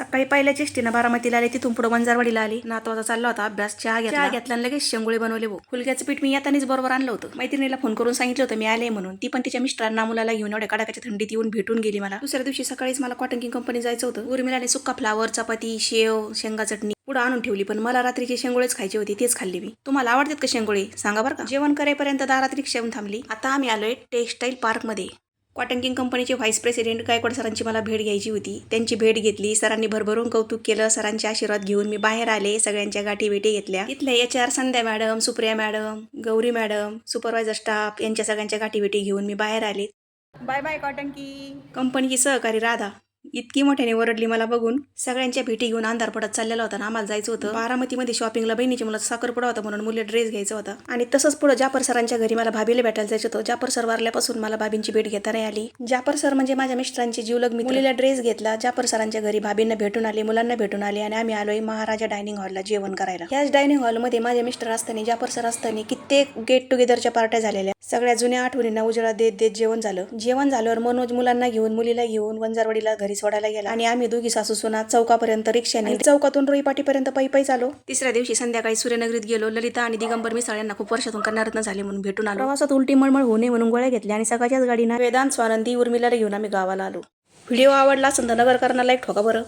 सकाळी पहिल्याच एसटीनं बारामतीला आले तिथून पुढे वंजारवाडीला आली. नातवाचा चालला होता अभ्यास चहा घेतला. चहा घेतला लगेच शेंगोळे बनवले भाऊ. फुलक्याचं पीठ मी यातानीच बरोबर आणलं होतं. मैत्रिणीला फोन करून सांगितलं होतं मी आले म्हणून. ती पण तिच्या मिस्टरांना मुलाला घेऊन एवढ्या कडाकाच्या थंडीत येऊन भेटून गेली मला. दुसऱ्या दिवशी सकाळीच मला कॉटन किंग कंपनी जायचं होतं. उर्मिलाने सुक्का फ्लावर चपाती शेव शेंगा चटणी पुढे आणून ठेवली पण मला रात्रीचे शेंगोळेच खायचे होते तेच खाल्ली मी. तुम्हाला आवडतात का शेंगोळे? सांगा बरं का. जेवण करेपर्यंत दारात रिक्षा येऊन थांबली. आता आम्ही आलोय टेक्सटाईल पार्कमध्ये कॉटन किंग कंपनीचे व्हाईस प्रेसिडेंट गायकवाड सरांची मला भेट घ्यायची होती. त्यांची भेट घेतली सरांनी भरभरून कौतुक केलं सरांचे आशीर्वाद घेऊन मी बाहेर आले सगळ्यांच्या गाठी भेटी घेतल्या. तिथल्या H R Sandhya madam Supriya madam Gauri madam supervisor staff यांच्या सगळ्यांच्या गाठी भेटी घेऊन मी बाहेर आले. बाय बाय कॉटन की कंपनीची सहकारी राधा. इतकी मोठ्याने ओरडली मला बघून. सगळ्यांच्या भेटी घेऊन अंधार पडत चाललेला होता ना आम्हाला जायचं होतं. बारामतीमध्ये शॉपिंगला बहिणीची मुलं साखरपुडा होता म्हणून मुले ड्रेस घ्यायचा होता. आणि तसंच पुढे जापर सरांच्या घरी मला भाभीला भेटायला जायचं होतं. जापर सर वारल्यापासून मला भाभींची भेट घेता नाही आली. जापर सर म्हणजे माझ्या मिस्टरांची जीवलग मी मुलीला ड्रेस घेतला. जापर सरांच्या घरी भाभींना भेटून आले मुलांना भेटून आले आणि आम्ही आलोय महाराजा डायनिंग हॉलला जेवण करायला. याच डायनिंग हॉलमध्ये माझे मिस्टर असताना जापर सर असताना कित्येक गेट टुगेदरच्या पार्ट्या झालेल्या. सगळ्या जुन्या आठवणींना उजेडा देत देत जेवण झालं. जेवण झाल्यावर मनोज मुलांना घेऊन मुलीला घेऊन वंजारवाडीला घरी सोडायला गेला. आणि आम्ही दोघी सासू सुना चौकापर्यंत रिक्षाने चौकातून रोईपाटीपर्यंत पायी पायी चालो. तिसऱ्या दिवशी संध्याकाळी सूर्यनगरीत गेलो. ललिता आणि दिगंबर मिसाळ यांना खूप वर्षातून करणारत्न झाले म्हणून भेटून आलो. प्रवासात उलटी मळमळ होऊ नये म्हणून गोळ्या घेतल्या आणि सकाळच्याच गाडीनं वेदांत स्वानंदी उर्मिलाला घेऊन आम्ही गावाला आलो. व्हिडिओ आवडला असेल तर नगर करण्याला एक ठोका बरं.